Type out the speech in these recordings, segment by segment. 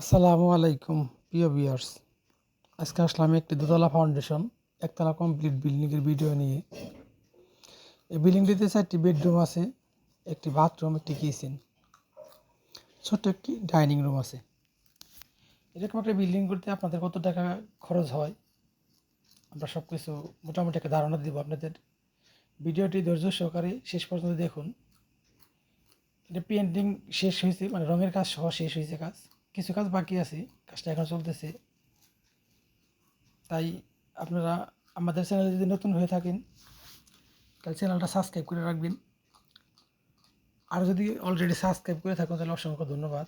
আসসালামু আলাইকুম, প্রিয় ভিউয়ার্স। আজকে আসলাম একটি দোতলা ফাউন্ডেশন, একতলা কমপ্লিট বিল্ডিংয়ের ভিডিও নিয়ে। এই বিল্ডিংটিতে চারটি বেডরুম আছে, একটি বাথরুম, একটি কিচেন। ছোট্ট একটি ডাইনিং রুম আছে। এরকম একটা বিল্ডিং করতে আপনাদের কত টাকা খরচ হয়? আমরা সব কিছু মোটামুটি একটা ধারণা দিব আপনাদের। ভিডিওটি ধৈর্য সহকারে শেষ পর্যন্ত দেখুন। এটা পেন্টিং শেষ হয়েছে মানে রঙের কাজ সহ শেষ হয়েছে কাজ। কিছু কাজ বাকি আছে, কাজটা এখন চলতেছে। তাই আপনারা আমাদের চ্যানেলে যদি নতুন হয়ে থাকেন, তাহলে চ্যানেলটা সাবস্ক্রাইব করে রাখবেন। আর যদি অলরেডি সাবস্ক্রাইব করে থাকুন, তাহলে অসংখ্য ধন্যবাদ।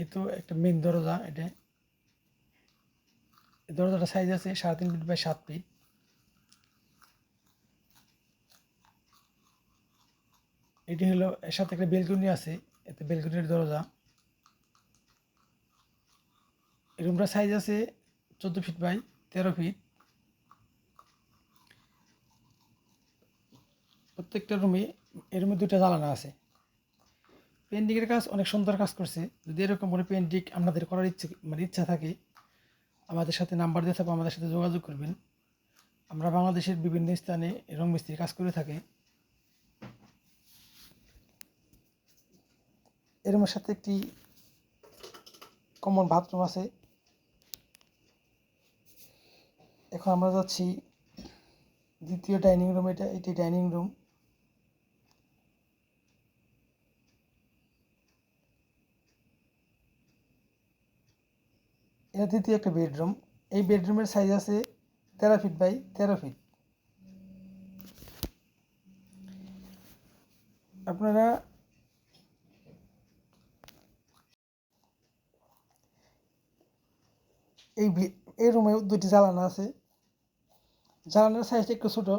এ তো একটা মেন দরজা, এটা দরজাটা সাইজ আছে সাড়ে তিন ফিট বাই সাত ফিট এটি হলো, এর সাথে একটা বেলকনি আছে, এতে বেলকনির দরজা। রুমটার সাইজ আছে চোদ্দ ফিট বাই তেরো ফিট প্রত্যেকটা রুমে এর দুইটা জ্বালানা আছে। পেন্টিংয়ের কাজ অনেক সুন্দর কাজ করছে। যদি এরকম কোনো পেন্টিং আপনাদের করার ইচ্ছে মানে ইচ্ছা থাকে, আমাদের সাথে নাম্বার দিয়ে থাকব আমাদের সাথে যোগাযোগ করবেন। আমরা বাংলাদেশের বিভিন্ন স্থানে রং মিস্ত্রির কাজ করে থাকি। এর রুমের সাথে একটি কমন বাথরুম আছে। এখন আমরা যাচ্ছি দ্বিতীয় ডাইনিং রুম, এটা এটি ডাইনিং রুম। এটা দ্বিতীয় একটা বেডরুম। এই বেডরুমের সাইজ আছে তেরো ফিট বাই তেরো ফিট। আপনারা এই দুটি জ্বালানা আছে। জ্বালানার সাইজটা একটু ছোটো।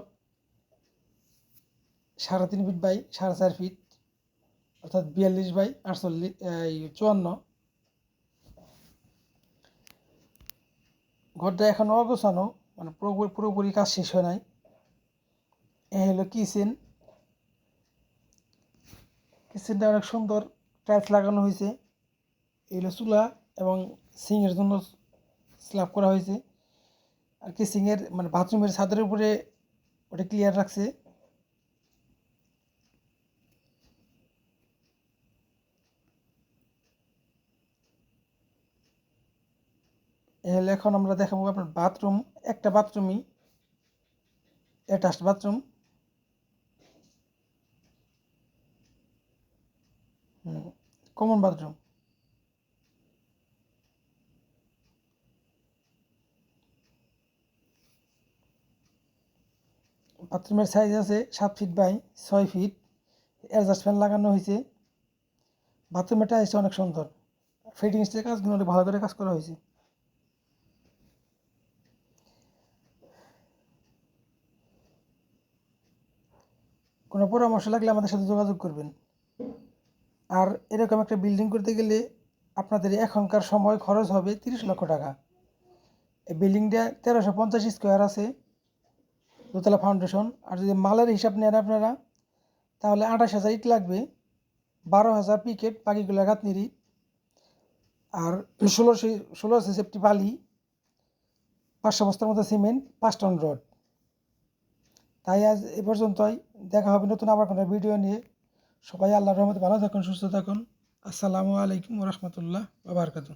সাড়ে তিন ফিট বাই সাড়ে চার ফিট অর্থাৎ বিয়াল্লিশ বাই আটচল্লিশ, এই চুয়ান্ন। ঘরটা এখনও অগোছানো মানে পুরোপুরি পুরোপুরি কাজ শেষ হয় নাই। এ হলো কিচেন কিচেনটা অনেক সুন্দর টাইলস লাগানো হয়েছে। এই হলো চুলা এবং সিংয়ের জন্য স্ল্যাব করা হয়েছে। আর কিচিংয়ের মানে বাথরুমের ছাদের উপরে ওটা ক্লিয়ার রাখছে। এখন আমরা দেখাবো আপনার বাথরুম, একটা বাথরুমই অ্যাটাচড বাথরুম কমন বাথরুম বাথরুমের সাইজ আছে সাত ফিট বাই ছয় ফিট অ্যাডজাস্ট ফ্যান লাগানো হয়েছে। বাথরুমের টাইলসটা অনেক সুন্দর। ফিটিং স্টের কাজগুলো অনেক ভালো করে কাজ করা হয়েছে। কোনো পরামর্শ লাগলে আমাদের সাথে যোগাযোগ করবেন। আর এরকম একটা বিল্ডিং করতে গেলে আপনাদের এখনকার সময় খরচ হবে তিরিশ লক্ষ টাকা। এই বিল্ডিংটা তেরোশো পঞ্চাশ স্কোয়ার আছে। দোতলা ফাউন্ডেশন আর যদি মালের হিসাব নেন আপনারা, তাহলে আঠাশ হাজার ইট লাগবে, বারো হাজার পিকেট বাকিগুলো গাঁথনিরি আর ষোলোশো ষোলোশো সেফটি বালি পাঁচশো বস্তার মতো সিমেন্ট পাঁচ টন রড তাই আজ এ পর্যন্তই, দেখা হবে নতুন আবার কোনো ভিডিও নিয়ে। সবাই আল্লাহর রহমতে ভালো থাকুন, সুস্থ থাকুন। আসসালামু আলাইকুম রহমতুল্লাহ বাবরকাতু